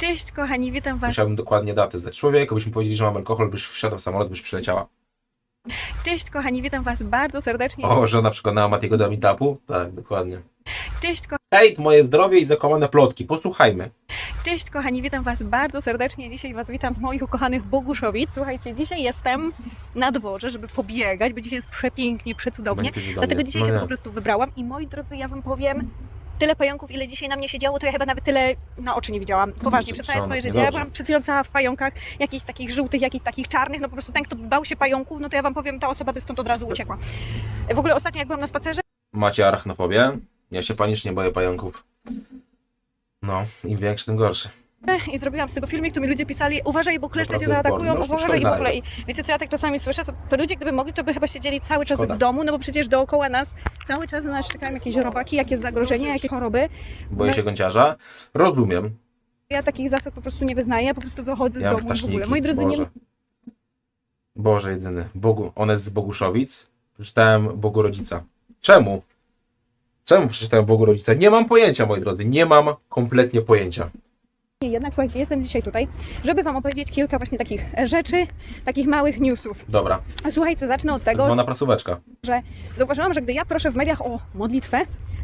Cześć kochani, witam was. Musiałbym dokładnie datę zdać człowieka, byśmy powiedzieli, że mam alkohol, byś wsiadł w samolot, byś przyleciała. Cześć kochani, witam was bardzo serdecznie. O, żona przekonała Matiego do meetupu? Tak, dokładnie. Cześć, ko- Hejt, moje zdrowie i zakłamane plotki. Posłuchajmy. Cześć kochani, witam was bardzo serdecznie. Dzisiaj was witam z moich ukochanych Boguszowic. Słuchajcie, dzisiaj jestem na dworze, żeby pobiegać, bo dzisiaj jest przepięknie, przecudownie. Będzie. Dlatego dzisiaj No się nie. to po prostu wybrałam. I moi drodzy, ja wam powiem, tyle pająków, ile dzisiaj na mnie się działo, to ja chyba nawet tyle na oczy nie widziałam. Poważnie, przez całe swoje no życie. Ja byłam przed chwilą cała w pająkach, jakichś takich żółtych, jakichś takich czarnych. No po prostu ten, kto bał się pająków, no to ja wam powiem, ta osoba by stąd od razu uciekła. W ogóle ostatnio, jak byłam na spacerze, Macie arachnofobię? Ja się panicznie boję pająków. No, im większy, tym gorszy. I zrobiłam z tego filmik, to mi ludzie pisali, uważaj, bo kleszcze cię Naprawdę zaatakują. No, uważaj i w ogóle. I wiecie co ja tak czasami słyszę, to, to ludzie gdyby mogli, to by chyba siedzieli cały czas Szkoda. w domu, no bo przecież dookoła nas cały czas na nas czekają jakieś robaki, jakieś zagrożenia, jakieś choroby. Boję No. się gąciarza. Rozumiem. Ja takich zasad po prostu nie wyznaję, ja po prostu wychodzę z Ja mam domu w ogóle. ptaszniki. Moi drodzy, nie, Boże. Boże jedyny. Bogu, on jest z Boguszowic. Przeczytałem Bogu Rodzica. Czemu? Czemu przeczytałem Bogu Rodzica? Nie mam pojęcia, moi drodzy. Nie mam kompletnie pojęcia. Nie, jednak słuchajcie, jestem dzisiaj tutaj, żeby wam opowiedzieć kilka właśnie takich rzeczy, takich małych newsów. Dobra, Słuchajcie, zacznę od tego, zwana prasóweczka. że zauważyłam, że gdy ja proszę w mediach o modlitwę,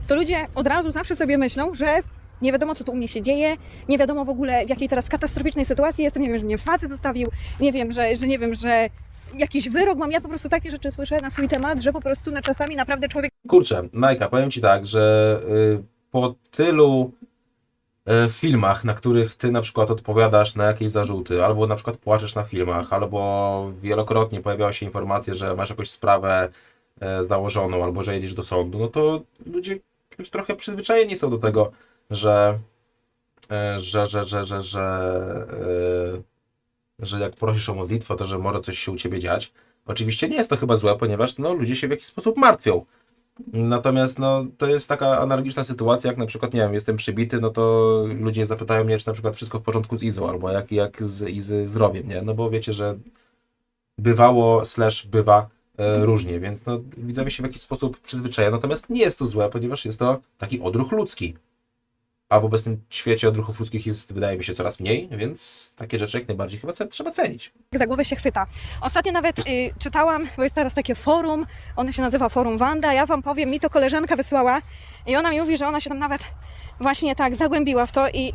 to ludzie od razu zawsze sobie myślą, że nie wiadomo, co tu u mnie się dzieje, nie wiadomo w ogóle, w jakiej teraz katastroficznej sytuacji jestem, nie wiem, że mnie facet zostawił, nie wiem, że, że nie wiem, że jakiś wyrok mam. Ja po prostu takie rzeczy słyszę na swój temat, że po prostu na czasami naprawdę człowiek Kurczę, Najka, powiem Ci tak, że y, po tylu y, filmach, na których Ty na przykład odpowiadasz na jakieś zarzuty, albo na przykład płaczesz na filmach, albo wielokrotnie pojawiały się informacje, że masz jakąś sprawę y, założoną, albo że jedziesz do sądu, no to ludzie już trochę przyzwyczajeni są do tego, że y, że, że, że, że, że, że jak prosisz o modlitwę, to że może coś się u Ciebie dziać. Oczywiście nie jest to chyba złe, ponieważ no, ludzie się w jakiś sposób martwią. Natomiast no, to jest taka analogiczna sytuacja, jak na przykład, nie wiem, jestem przybity, no to ludzie zapytają mnie, czy na przykład wszystko w porządku z Izą, albo jak, jak z Izy zdrowiem, nie? No bo wiecie, że bywało slash bywa e, różnie, więc no, widzowie się w jakiś sposób przyzwyczaja, natomiast nie jest to złe, ponieważ jest to taki odruch ludzki. A w obecnym świecie odruchów ludzkich jest, wydaje mi się, coraz mniej, więc takie rzeczy jak najbardziej chyba trzeba cenić. za głowę się chwyta. Ostatnio nawet y, czytałam, bo jest teraz takie forum, ono się nazywa Forum Wanda, ja wam powiem, mi to koleżanka wysłała i ona mi mówi, że ona się tam nawet właśnie tak zagłębiła w to i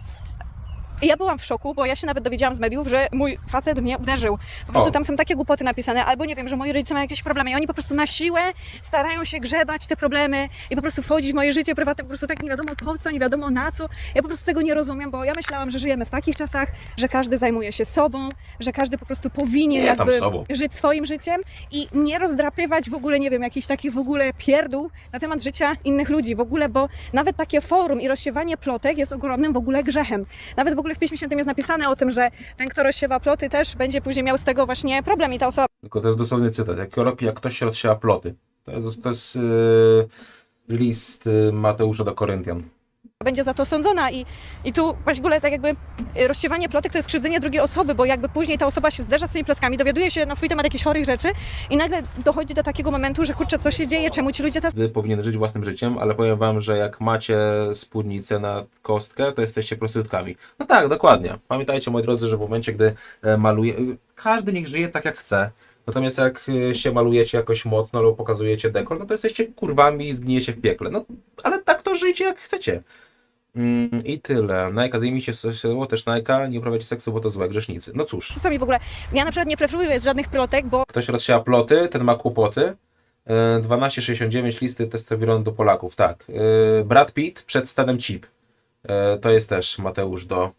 ja byłam w szoku, bo ja się nawet dowiedziałam z mediów, że mój facet mnie uderzył. Po prostu O. tam są takie głupoty napisane, albo nie wiem, że moi rodzice mają jakieś problemy i oni po prostu na siłę starają się grzebać te problemy i po prostu wchodzić w moje życie prywatne, po prostu tak nie wiadomo po co, nie wiadomo na co. Ja po prostu tego nie rozumiem, bo ja myślałam, że żyjemy w takich czasach, że każdy zajmuje się sobą, że każdy po prostu powinien Nie, tam jakby sobą. żyć swoim życiem i nie rozdrapywać w ogóle, nie wiem, jakichś takich w ogóle pierdół na temat życia innych ludzi w ogóle, bo nawet takie forum i rozsiewanie plotek jest ogromnym w ogóle grzechem. Nawet w ogóle w Piśmie Świętym jest napisane o tym, że ten, kto rozsiewa ploty też będzie później miał z tego właśnie problem i ta osoba Tylko to jest dosłowny cytat. Jak, jak ktoś rozsiewa ploty. To jest, to jest yy, list yy, Mateusza do Koryntian. Będzie za to sądzona i, i tu w ogóle tak jakby y, rozsiewanie plotek to jest krzywdzenie drugiej osoby, bo jakby później ta osoba się zderza z tymi plotkami, dowiaduje się na swój temat jakichś chorych rzeczy i nagle dochodzi do takiego momentu, że kurczę, co się dzieje, czemu ci ludzie Każdy powinien żyć własnym życiem, ale powiem wam, że jak macie spódnicę na kostkę, to jesteście prostytutkami. No tak, dokładnie. Pamiętajcie, moi drodzy, że w momencie, gdy e, maluje... Każdy niech żyje tak, jak chce. Natomiast jak e, się malujecie jakoś mocno albo pokazujecie dekor, no to jesteście kurwami i zgniecie w piekle. No, ale tak to żyjcie, jak chcecie. Mm, I tyle. Najka, zajmijcie się też Najka, nie uprawiajcie seksu, bo to złe grzesznicy. No cóż. sami w ogóle. Ja na przykład nie preferuję żadnych plotek, bo Ktoś rozsiewa ploty, ten ma kłopoty. E, 12,69 listy testosteronu do Polaków, tak. E, Brad Pitt przed Stanem Chip. E, To jest też Mateusz do...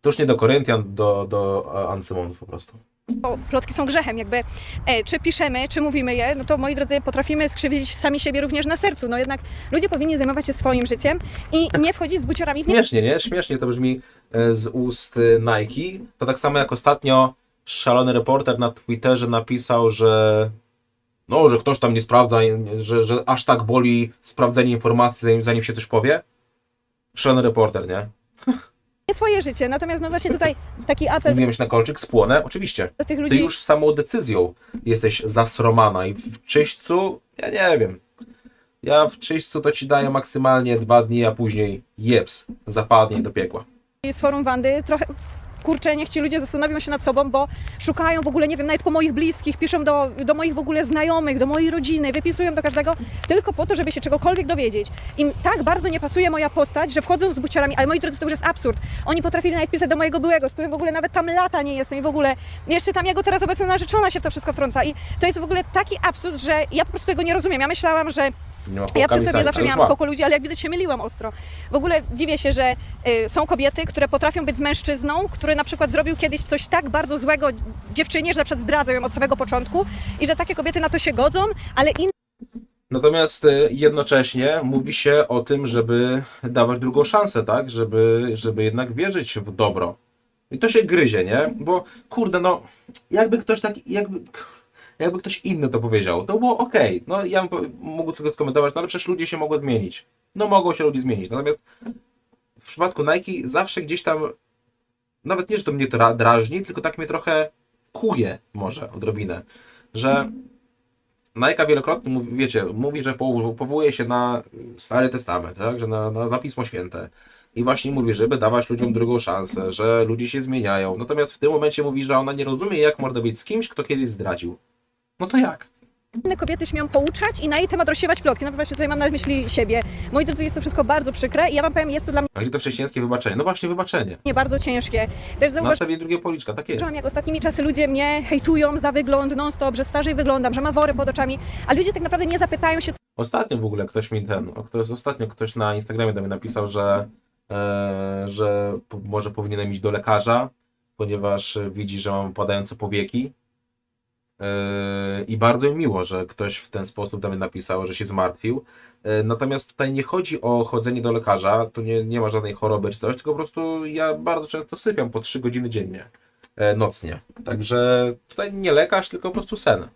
To już nie do Koryntian, do, do e, Ancymonów po prostu. Bo plotki są grzechem, jakby e, czy piszemy, czy mówimy je, no to moi drodzy, potrafimy skrzywdzić sami siebie również na sercu. No jednak ludzie powinni zajmować się swoim życiem i nie wchodzić z buciorami w nie. Śmiesznie, nie? Śmiesznie to brzmi e, z ust e, Nike. To tak samo jak ostatnio szalony reporter na Twitterze napisał, że no, że ktoś tam nie sprawdza, że, że aż tak boli sprawdzenie informacji, zanim, zanim się coś powie. Szalony reporter, nie? swoje życie. Natomiast no właśnie tutaj taki apel Mówiłem się na kolczyk, spłonę, oczywiście. do tych Ty ludzi, już samą decyzją jesteś zasromana i w czyśćcu, ja nie wiem. Ja w czyśćcu to ci daję maksymalnie dwa dni, a później jeps, zapadnie do piekła. z forum Wandy, trochę kurczę, niech ci ludzie zastanowią się nad sobą, bo szukają w ogóle, nie wiem, nawet po moich bliskich, piszą do, do moich w ogóle znajomych, do mojej rodziny, wypisują do każdego tylko po to, żeby się czegokolwiek dowiedzieć. Im tak bardzo nie pasuje moja postać, że wchodzą z buciorami, ale moi drodzy, to już jest absurd. Oni potrafili nawet pisać do mojego byłego, z którym w ogóle nawet tam lata nie jestem i w ogóle jeszcze tam jego teraz obecna narzeczona się w to wszystko wtrąca i to jest w ogóle taki absurd, że ja po prostu tego nie rozumiem. Ja myślałam, że Nie ma ja przy sobie sami, zawsze miałam spoko ludzi, ale jak widać się myliłam ostro. W ogóle dziwię się, że y, są kobiety, które potrafią być z mężczyzną, który na przykład zrobił kiedyś coś tak bardzo złego dziewczynie, że na przykład zdradzał ją od samego początku i że takie kobiety na to się godzą, ale inne Natomiast y, jednocześnie mówi się o tym, żeby dawać drugą szansę, tak? Żeby, żeby jednak wierzyć w dobro. I to się gryzie, nie? Bo kurde, no, jakby ktoś tak, jakby, jakby ktoś inny to powiedział, to było okej. No, ja mógł tylko skomentować, no ale przecież ludzie się mogą zmienić. No, mogą się ludzie zmienić. Natomiast w przypadku Nike zawsze gdzieś tam, nawet nie, że to mnie dra- drażni, tylko tak mnie trochę kuje może odrobinę, że Nike wielokrotnie mówi, wiecie, mówi, że pow- powołuje się na Stary Testament, tak? że na, na, na Pismo Święte. I właśnie mówi, żeby dawać ludziom drugą szansę, że ludzie się zmieniają. Natomiast w tym momencie mówi, że ona nie rozumie, jak być z kimś, kto kiedyś zdradził. No to jak? kobiety śmieją pouczać i na jej temat rozsiewać plotki. No właśnie tutaj mam na myśli siebie. Moi drodzy, jest to wszystko bardzo przykre i ja wam powiem, jest to dla A gdzie to chrześcijańskie wybaczenie? No właśnie, wybaczenie. mnie bardzo ciężkie. Też zauważyłam, Nastawię drugie policzka, tak jest. jak ostatnimi czasy ludzie mnie hejtują za wygląd non-stop, że starzej wyglądam, że mam wory pod oczami, a ludzie tak naprawdę nie zapytają się, Ostatnio w ogóle ktoś mi ten, o, ktoś, ostatnio ktoś na Instagramie do mnie napisał, że, e, że po, może powinienem iść do lekarza, ponieważ widzi, że mam padające powieki. E, I bardzo mi miło, że ktoś w ten sposób do mnie napisał, że się zmartwił. E, Natomiast tutaj nie chodzi o chodzenie do lekarza, tu nie, nie ma żadnej choroby czy coś, tylko po prostu ja bardzo często sypiam po 3 godziny dziennie, e, nocnie. Także tutaj nie lekarz, tylko po prostu sen.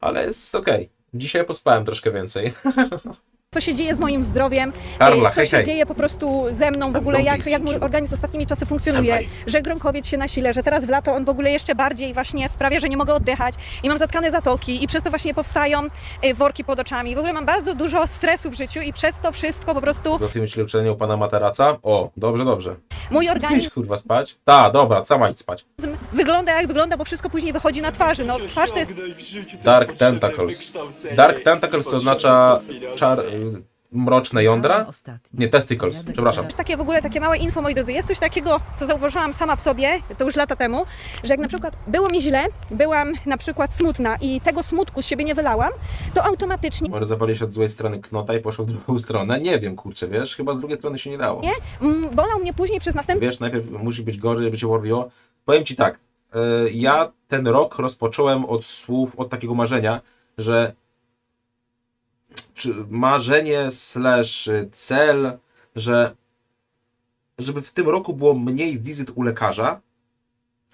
Ale jest okej. Dzisiaj pospałem troszkę więcej. co się dzieje z moim zdrowiem, Karla, e, co hej, się hej. dzieje po prostu ze mną w ogóle, jak, jak mój organizm ostatnimi czasy funkcjonuje, Senpai. że grąkowiec się nasile, że teraz w lato on w ogóle jeszcze bardziej właśnie sprawia, że nie mogę oddychać i mam zatkane zatoki i przez to właśnie powstają e, worki pod oczami. W ogóle mam bardzo dużo stresu w życiu i przez to wszystko po prostu Załatwimy ci uczenie u pana Materaca? O, dobrze, dobrze. mój Idź organizm kurwa spać? Ta, dobra, sama idź spać. wygląda jak wygląda, bo wszystko później wychodzi na twarzy. No twarz to jest Dark Tentacles. Dark Tentacles to oznacza czar... mroczne jądra? Nie, testicles, przepraszam. Takie w ogóle takie małe info, moi drodzy. Jest coś takiego, co zauważyłam sama w sobie, to już lata temu, że jak na przykład było mi źle, byłam na przykład smutna i tego smutku z siebie nie wylałam, to automatycznie Może zawalić od złej strony knota i poszło w drugą stronę? Nie wiem, kurczę, wiesz? Chyba z drugiej strony się nie dało. mm, bolał mnie później przez następny Wiesz, najpierw musi być gorzej, żeby cię worwiło. Powiem ci tak, y, ja ten rok rozpocząłem od słów, od takiego marzenia, że marzenie slash cel, że żeby w tym roku było mniej wizyt u lekarza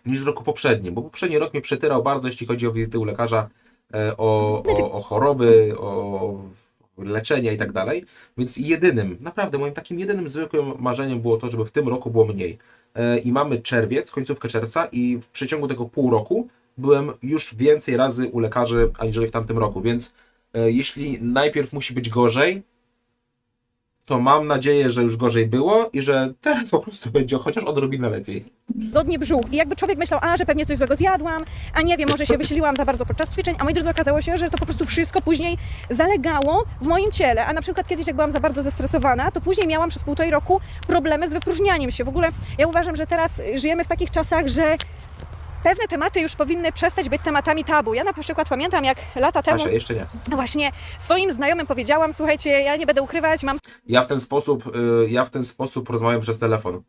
niż w roku poprzednim, bo poprzedni rok mnie przetyrał bardzo, jeśli chodzi o wizyty u lekarza, e, o, o, o choroby, o leczenie i tak dalej. Więc jedynym, naprawdę moim takim jedynym zwykłym marzeniem było to, żeby w tym roku było mniej. E, I mamy czerwiec, końcówkę czerwca i w przeciągu tego pół roku byłem już więcej razy u lekarzy aniżeli w tamtym roku, więc jeśli najpierw musi być gorzej, to mam nadzieję, że już gorzej było i że teraz po prostu będzie chociaż odrobinę lepiej. tygodnie brzuch. I jakby człowiek myślał, a że pewnie coś złego zjadłam, a nie wiem, może się wysiliłam za bardzo podczas ćwiczeń, a moi drodzy okazało się, że to po prostu wszystko później zalegało w moim ciele. A na przykład kiedyś, jak byłam za bardzo zestresowana, to później miałam przez półtorej roku problemy z wypróżnianiem się. W ogóle ja uważam, że teraz żyjemy w takich czasach, że pewne tematy już powinny przestać być tematami tabu. Ja na przykład pamiętam, jak lata temu Kasia, jeszcze nie. właśnie swoim znajomym powiedziałam, słuchajcie, ja nie będę ukrywać, mam Ja w ten sposób, y, ja w ten sposób rozmawiam przez telefon.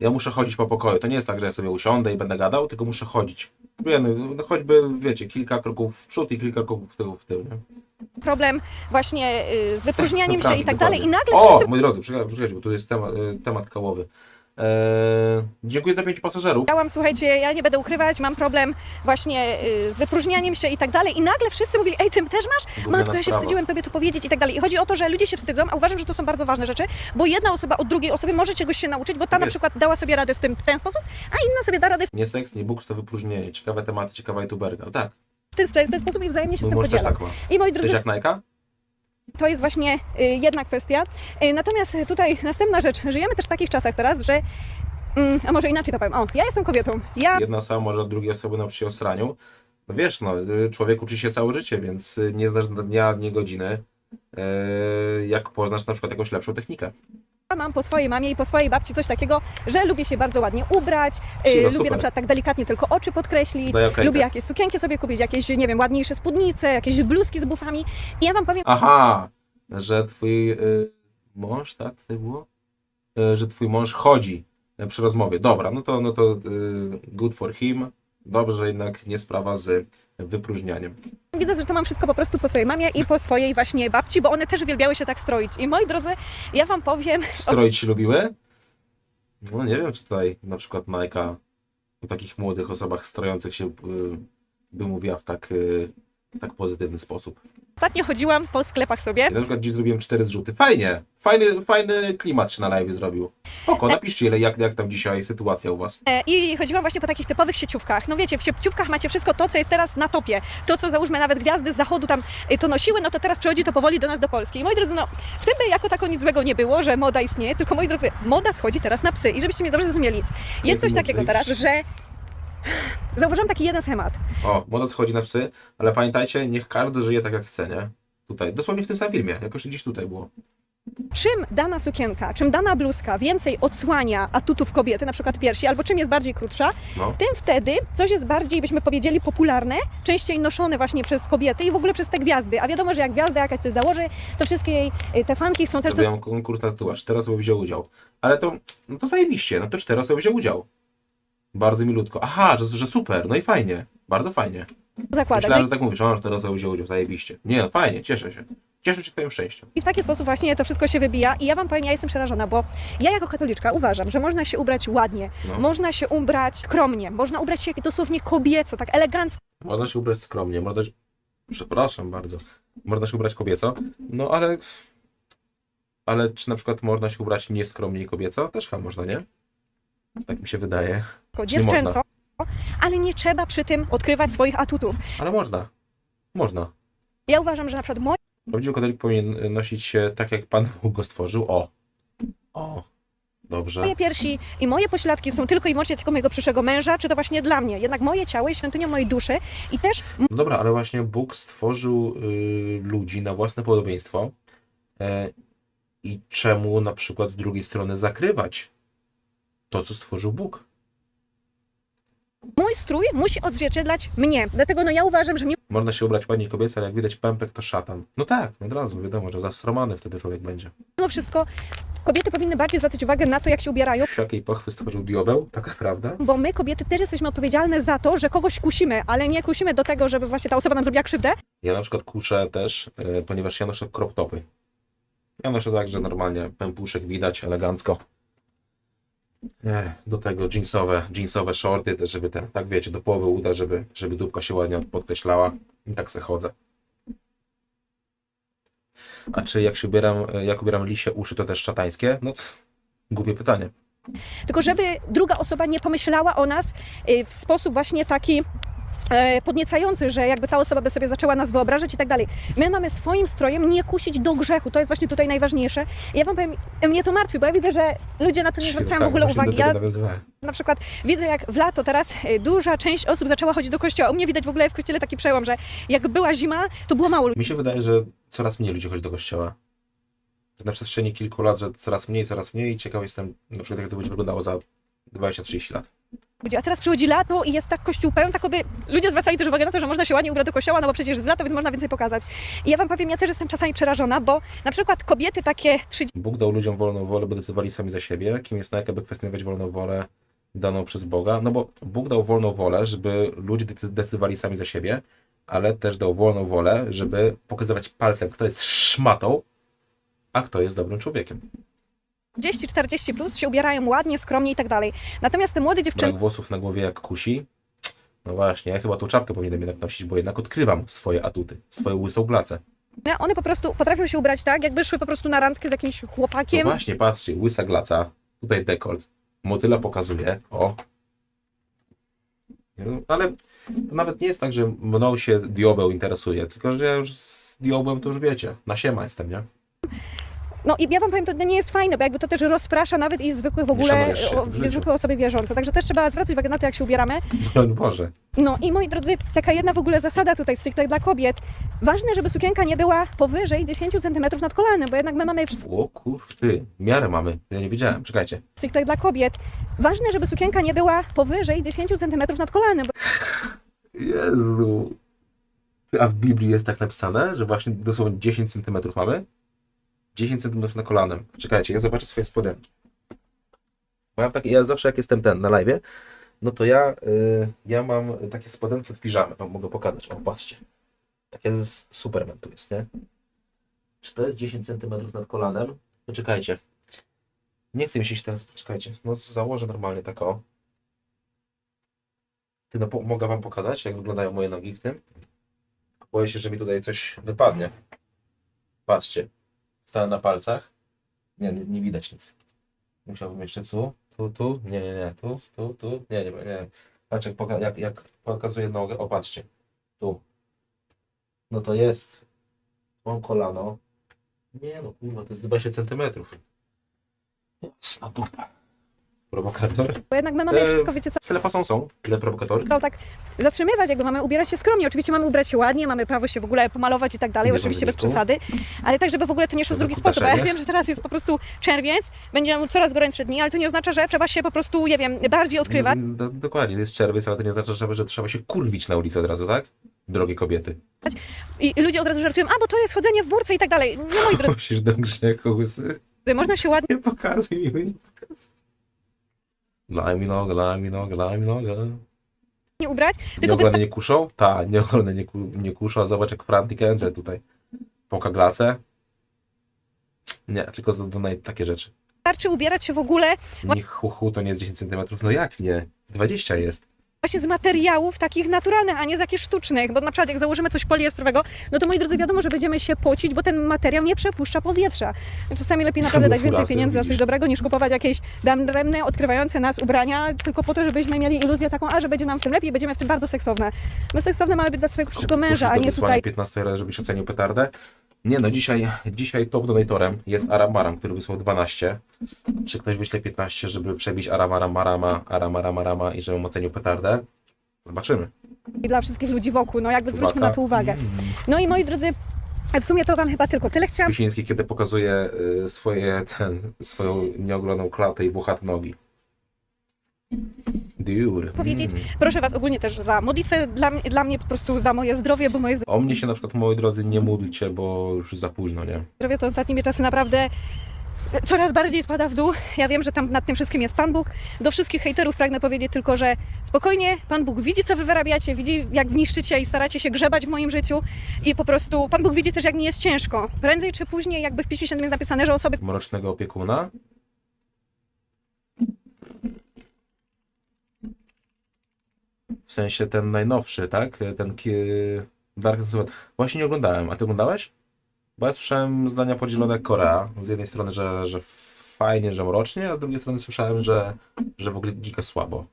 Ja muszę chodzić po pokoju. To nie jest tak, że ja sobie usiądę i będę gadał, tylko muszę chodzić. Wiem, no choćby, wiecie, kilka kroków w przód i kilka kroków w tył, w tył nie? problem właśnie y, z wypróżnianiem się i tak dalej. I dokładnie. nagle wszyscy O, moi drodzy, bo tu jest temat, y, temat kałowy. Eee, dziękuję za pięciu pasażerów. Powiedziałam, słuchajcie, ja nie będę ukrywać, mam problem właśnie y, z wypróżnianiem się i tak dalej. I nagle wszyscy mówili, ej, ty też masz? Gówniana Matko, ja się sprawa. wstydziłem tobie to powiedzieć i tak dalej. I chodzi o to, że ludzie się wstydzą, a uważam, że to są bardzo ważne rzeczy, bo jedna osoba od drugiej osoby może czegoś się nauczyć, bo ta na Jest. przykład dała sobie radę z tym w ten sposób, a inna sobie da radę Nie seks, nie buks, to wypróżnienie. Ciekawe tematy, ciekawa youtuberka. Tak, w ten, w ten sposób i wzajemnie się z mój tym mąż też podzielam. tak ma. I moi drodzy, jak Najka? To jest właśnie y, jedna kwestia. Y, Natomiast tutaj następna rzecz. Żyjemy też w takich czasach teraz, że. mm, A może inaczej to powiem. O, ja jestem kobietą. Ja Jedna osoba może od drugiej osoby nauczyć się o sraniu. No wiesz, no, y, człowiek uczy się całe życie, więc nie znasz dnia, nie godziny, jak poznasz na przykład jakąś lepszą technikę. Mam po swojej mamie i po swojej babci coś takiego, że lubię się bardzo ładnie ubrać. y, lubię super. na przykład tak delikatnie tylko oczy podkreślić. Daj okejkę. Lubię jakieś sukienki sobie kupić, jakieś, nie wiem, ładniejsze spódnice, jakieś bluzki z bufami. I ja wam powiem, Aha, że twój y, mąż, tak tutaj było? Y, że twój mąż chodzi y, przy rozmowie. Dobra, no to, no to y, good for him. Dobrze, jednak nie sprawa z wypróżnianiem. widzę, że to mam wszystko po prostu po swojej mamie i po swojej właśnie babci, bo one też uwielbiały się tak stroić. I moi drodzy, ja wam powiem, Stroić się lubiły? No nie wiem, czy tutaj na przykład Majka o takich młodych osobach strojących się y, by mówiła w tak, y, w tak pozytywny sposób. Ostatnio chodziłam po sklepach sobie Ja na przykład dziś zrobiłem cztery zrzuty. Fajnie, fajny, fajny klimat się na live zrobił. Spoko, napiszcie ile, jak, jak tam dzisiaj sytuacja u was. E, I chodziłam właśnie po takich typowych sieciówkach. No wiecie, w sieciówkach macie wszystko to, co jest teraz na topie. To, co załóżmy nawet gwiazdy z zachodu tam y, to nosiły, no to teraz przychodzi to powoli do nas do Polski. I moi drodzy, no wtedy jako tako nic złego nie było, że moda istnieje, tylko moi drodzy, moda schodzi teraz na psy. I żebyście mnie dobrze zrozumieli. Jest coś takiego teraz, że zauważyłam taki jeden schemat. O, moda schodzi na psy, ale pamiętajcie, niech każdy żyje tak jak chce, nie? Tutaj, dosłownie w tym samym filmie, jakoś gdzieś tutaj było. Czym dana sukienka, czym dana bluzka więcej odsłania atutów kobiety, na przykład piersi, albo czym jest bardziej krótsza, No. tym wtedy coś jest bardziej, byśmy powiedzieli, popularne, częściej noszone właśnie przez kobiety i w ogóle przez te gwiazdy. A wiadomo, że jak gwiazda jakaś coś założy, to wszystkie jej y, te fanki chcą też to Zrobiłem konkurs na tatuaż, cztery osoby wzięły udział. Ale to, no to zajebiście, no to cztery osoby wzięły udział. Bardzo milutko. Aha, że, że super, no i fajnie. Bardzo fajnie. zakładać. Myślałem, No że tak mówisz, o, osoby wzięły udział, zajebiście. Nie no, fajnie, cieszę się. Cieszę się twoim szczęściem. I w taki sposób właśnie to wszystko się wybija. I ja Wam powiem, ja jestem przerażona, bo ja jako katoliczka uważam, że można się ubrać ładnie, No. można się ubrać skromnie, można ubrać się dosłownie kobieco, tak elegancko, Można się ubrać skromnie, można się... Przepraszam bardzo. Można się ubrać kobieco, no ale... Ale czy na przykład można się ubrać nieskromnie i kobieco? Też chyba można, nie? Tak mi się wydaje. Dziewczęco, ale nie trzeba przy tym odkrywać swoich atutów. Ale można. Można. Ja uważam, że na przykład moje Prawdziwy katolik powinien nosić się tak, jak Pan Bóg go stworzył. O. O. Dobrze. Moje piersi i moje pośladki są tylko i wyłącznie tylko mojego przyszłego męża, czy to właśnie dla mnie. Jednak moje ciało jest świątynią mojej duszy i też No dobra, ale właśnie Bóg stworzył y, ludzi na własne podobieństwo. E, I czemu na przykład z drugiej strony zakrywać to, co stworzył Bóg? Mój strój musi odzwierciedlać mnie. Dlatego no ja uważam, że Można się ubrać ładnie kobieco, ale jak widać pępek, to szatan. No tak, od razu wiadomo, że zasromany wtedy człowiek będzie. mimo wszystko kobiety powinny bardziej zwracać uwagę na to, jak się ubierają, Z jakiej pochwy stworzył diabeł, taka prawda? bo my kobiety też jesteśmy odpowiedzialne za to, że kogoś kusimy, ale nie kusimy do tego, żeby właśnie ta osoba nam zrobiła krzywdę, Ja na przykład kuszę też, e, ponieważ ja noszę crop topy. Ja noszę tak, że normalnie pępuszek widać elegancko. Ech, do tego jeansowe, jeansowe shorty, też żeby ten, tak wiecie, do połowy uda, żeby, żeby dupka się ładnie podkreślała. I tak se chodzę. A czy jak się ubieram, e, jak ubieram lisie uszy, to też szatańskie? No, głupie pytanie. tylko żeby druga osoba nie pomyślała o nas y, w sposób właśnie taki e, podniecający, że jakby ta osoba by sobie zaczęła nas wyobrażać i tak dalej. My mamy swoim strojem nie kusić do grzechu, to jest właśnie tutaj najważniejsze. Ja wam powiem, mnie to martwi, bo ja widzę, że ludzie na to nie zwracają w Tak, ogóle właśnie uwagi. Ja na przykład widzę, jak w lato teraz y, duża część osób zaczęła chodzić do kościoła. U mnie widać w ogóle w kościele taki przełom, że jak była zima, to było mało ludzi. Mi się wydaje, że coraz mniej ludzi chodzi do kościoła. Na przestrzeni kilku lat, że coraz mniej, coraz mniej ciekaw jestem na przykład jak to będzie wyglądało za 20-30 lat. A teraz przychodzi lato i jest tak kościół pełen, tak by ludzie zwracali też uwagę na to, że można się ładnie ubrać do kościoła, no bo przecież z lato, więc można więcej pokazać. I ja wam powiem, ja też jestem czasami przerażona, bo na przykład kobiety takie 30 Bóg dał ludziom wolną wolę, by decydowali sami za siebie. Kim jest Nike, by kwestionować wolną wolę daną przez Boga? No bo Bóg dał wolną wolę, żeby ludzie decy- decydowali sami za siebie, ale też dał wolną wolę, żeby pokazywać palcem, kto jest szmatą, a kto jest dobrym człowiekiem. 40 plus się ubierają ładnie, skromnie i tak dalej. Natomiast te młode dziewczyny, Brak włosów na głowie jak kusi. No właśnie, ja chyba tą czapkę powinienem jednak nosić, bo jednak odkrywam swoje atuty, swoją łysą blacę. one po prostu potrafią się ubrać tak, jakby szły po prostu na randkę z jakimś No chłopakiem. właśnie, patrzcie, łysa glaca, tutaj dekolt, motyla pokazuje, o. No, ale to nawet nie jest tak, że mną się diabeł interesuje, tylko że ja już z diobłem, to już wiecie, na siema jestem, nie? No i ja wam powiem, to nie jest fajne, bo jakby to też rozprasza nawet i zwykłych w ogóle, w zwykłe osoby wierzące. Także też trzeba zwracać uwagę na to, jak się ubieramy. Broń Boże. No i moi drodzy, taka jedna w ogóle zasada tutaj stricte dla kobiet. Ważne, żeby sukienka nie była powyżej 10 cm nad kolanem, bo jednak my mamy wszystko O kur... ty, miarę mamy. Ja nie wiedziałem, czekajcie. stricte dla kobiet. Ważne, żeby sukienka nie była powyżej 10 cm nad kolanem, bo Jezu. A w Biblii jest tak napisane, że właśnie dosłownie 10 cm mamy? 10 cm na kolanem. Czekajcie, ja zobaczę swoje spodenki. Bo ja, tak, ja zawsze jak jestem ten na live, no to ja, y, ja mam takie spodenki od piżamy. Wam mogę pokazać. O, patrzcie. Takie z Superman tu jest, nie? Czy to jest 10 cm nad kolanem? No czekajcie. Nie chcę mi się teraz, poczekajcie. No założę normalnie tak o. Ty, no po, mogę wam pokazać, jak wyglądają moje nogi w tym? Boję się, że mi tutaj coś wypadnie. Patrzcie. Stanę na palcach. Nie, nie, nie widać nic. Musiałbym jeszcze tu, tu, tu. Nie, nie, nie. Tu, tu, tu. Nie, nie, nie. Patrz, jak, poka- jak, jak pokazuję nogę. O, patrzcie. Tu. No to jest. Mam kolano. Nie no, kurwa, to jest 20 centymetrów. Jasna dupa. Prowokator. jednak my mamy E, wszystko, wiecie co, Selepasą są. Ile prowokatory? to tak zatrzymywać, jakby mamy ubierać się skromnie. Oczywiście mamy ubrać się ładnie, mamy prawo się w ogóle pomalować i tak dalej, Nie oczywiście bez przesady, ale tak, żeby w ogóle to nie szło z Żeby drugi sposób. bo Ja wiem, że teraz jest po prostu czerwiec, będzie nam coraz gorętsze dni, ale to nie oznacza, że trzeba się po prostu, nie wiem, bardziej odkrywać. No, do, dokładnie, jest czerwiec, ale to nie znaczy, że, że trzeba się kurwić na ulicy od razu, tak? Drogie kobiety. I ludzie od razu żartują, a bo to jest chodzenie w burce i tak dalej. Nie, moi drodzy, Musisz do grzechu łysy. można się ładnie Nie pokazuj mi, nie pokazuj. Daj mi nogę, daj mi nogę, daj mi nogę. ubrać, tylko Nieoglądane nie kuszą? Tak, nieoglądane nie, ku, nie kuszą, a zobacz jak Frantik Angel tutaj. Poka glace. Nie, tylko za donate takie rzeczy. wystarczy ubierać się w ogóle Niech hu, hu to nie jest 10 cm. No jak nie? Z 20 jest. Właśnie z materiałów takich naturalnych, a nie z jakichś sztucznych, bo na przykład jak założymy coś poliestrowego, no to moi drodzy, wiadomo, że będziemy się pocić, bo ten materiał nie przepuszcza powietrza. Czasami lepiej naprawdę dać więcej pieniędzy za coś dobrego, niż kupować jakieś daremne, odkrywające nas ubrania, tylko po to, żebyśmy mieli iluzję taką, a że będzie nam w tym lepiej, będziemy w tym bardzo seksowne. My seksowne mamy być dla swojego przyszłego męża, a nie tutaj 15 razy, żebyś ocenił petardę. Nie no, dzisiaj, dzisiaj top donatorem jest Aramaram, który wysłał 12. Czy ktoś wyśle 15, żeby przebić Aramara Marama, Aramara Marama i żebym ocenił petardę? Zobaczymy. dla wszystkich ludzi wokół, no jakby zwróćmy na to uwagę. No i moi drodzy, w sumie to wam chyba tylko tyle chciałam Wisiński, kiedy pokazuje y, swoje, ten, swoją nieogoloną klatę i włochate nogi. Powiedzieć. Proszę was ogólnie też za modlitwę dla, mnie- dla mnie po prostu za moje zdrowie, bo moje O mnie się na przykład, moi drodzy, nie módlcie, bo już za późno, nie? zdrowie to ostatnimi czasy naprawdę coraz bardziej spada w dół. Ja wiem, że tam nad tym wszystkim jest Pan Bóg. Do wszystkich hejterów pragnę powiedzieć tylko, że spokojnie, Pan Bóg widzi, co wy wyrabiacie, widzi, jak niszczycie i staracie się grzebać w moim życiu i po prostu Pan Bóg widzi też, jak mi jest ciężko. Prędzej czy później, jakby w Piśmie Świętym jest napisane, że osoby, Mrocznego opiekuna. W sensie ten najnowszy, tak? Ten. Dark Knight. Właśnie nie oglądałem. A ty oglądałeś? Bo ja słyszałem zdania podzielone jak Korea. Z jednej strony, że, że fajnie, że mrocznie, a z drugiej strony słyszałem, że, że w ogóle giga słabo.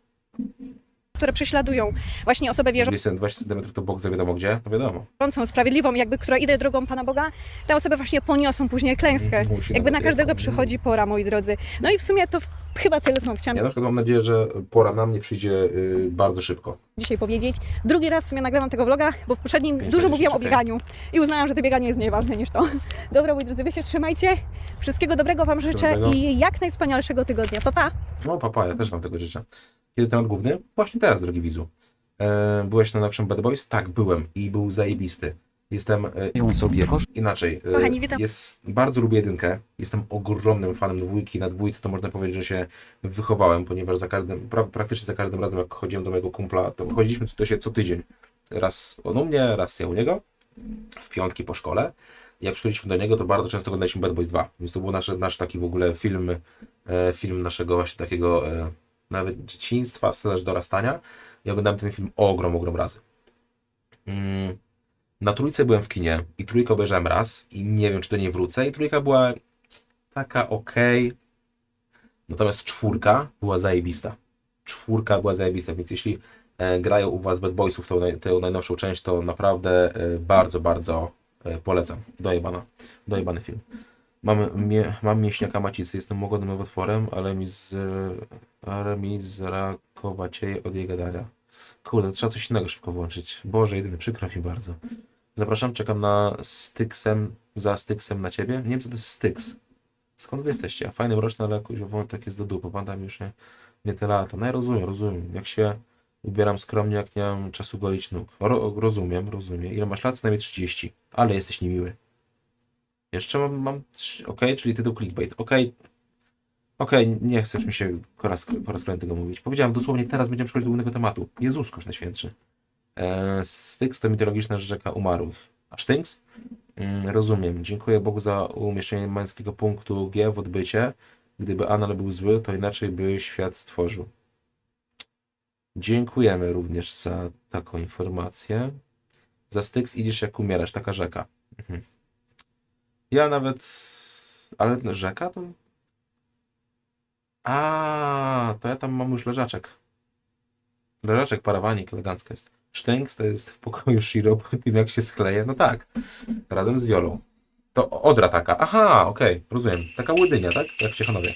które prześladują właśnie osobę wierzącą, 20 20 cm to bok za wiadomo gdzie? No wiadomo. sprawiedliwą, jakby, która idzie drogą Pana Boga, te osoby właśnie poniosą później klęskę. Musi Jakby na każdego przychodzi pora, moi drodzy. No i w sumie to chyba tyle, co chciałam Ja na przykład mam nadzieję, że pora na mnie przyjdzie y, bardzo szybko. Dzisiaj powiedzieć. Drugi raz w sumie nagrywam tego vloga, bo w poprzednim Pięć dużo mówiłam o bieganiu i uznałam, że to bieganie jest mniej ważne niż to. Dobra, moi drodzy, wy się trzymajcie. Wszystkiego dobrego Wam życzę dobrego. i jak najwspanialszego tygodnia. Pa, pa! No papa, ja też wam tego życzę. Kiedy temat główny? Właśnie teraz, drogi widzu. E, byłeś na nowszym Bad Boys? Tak, byłem i był zajebisty. Jestem e, ją sobie kosz... inaczej. E, Kochani, witam. Jest, bardzo lubię jedynkę. Jestem ogromnym fanem dwójki. Na dwójce to można powiedzieć, że się wychowałem, ponieważ za każdym, pra, praktycznie za każdym razem, jak chodziłem do mojego kumpla, to chodziliśmy do siebie co tydzień. Raz on u mnie, raz ja u niego. W piątki po szkole. Jak przychodziliśmy do niego, to bardzo często oglądaliśmy Bad Boys 2. Więc to był nasz, nasz taki w ogóle film, e, film naszego właśnie takiego e, nawet dzieciństwa, slash dorastania. Ja oglądałem ten film ogrom, ogrom razy. Mm. Na trójce byłem w kinie i trójkę obejrzałem raz i nie wiem, czy do niej wrócę. I trójka była taka ok. Natomiast czwórka była zajebista. Czwórka była zajebista, więc jeśli e, grają u Was Bad Boysów, tą, tę najnowszą część, to naprawdę e, bardzo, bardzo E, polecam. Dojebana. Dojebany film. Mam, mie, mam mięśniaka macicy, jestem łagodnym nowotworem, ale mi, z, ale mi zrakowacieje od jej gadania. Kurde, trzeba coś innego szybko włączyć. Boże, jedyny, przykro mi bardzo. Zapraszam, czekam na Styksem, za Styksem na ciebie. Nie wiem, co to jest Styks. Skąd wy jesteście? Fajny, mroczny, ale jakoś wątek jest do dupy. Pamiętam już nie, nie te lata. No ja rozumiem, rozumiem. Jak się ubieram skromnie, jak nie mam czasu golić nóg. Ro, rozumiem, rozumiem. Ile masz lat? Co najmniej 30. Ale jesteś niemiły. Jeszcze mam, mam trzy, ok, czyli tytuł clickbait. Ok, okej, nie chcesz mi się po raz, po raz kolejny tego mówić. Powiedziałem dosłownie, teraz będziemy przechodzić do głównego tematu. Jezuskoś Najświętszy. E, Styx to mitologiczna rzeka umarłych. A Sztynks? Mm, rozumiem. Dziękuję Bogu za umieszczenie męskiego punktu G w odbycie. Gdyby Anal był zły, to inaczej by świat stworzył. Dziękujemy również za taką informację. Za Styx idziesz jak umierasz, taka rzeka. Mhm. Ja nawet. Ale rzeka to. A, to ja tam mam już leżaczek. Leżaczek, parawanik, elegancko jest. Sztynks to jest w pokoju Shiro, po tym jak się skleje. No tak, razem z Wiolą. To odra taka. Aha, okej, rozumiem. Taka łydynia, tak? Jak w Ciechanowie.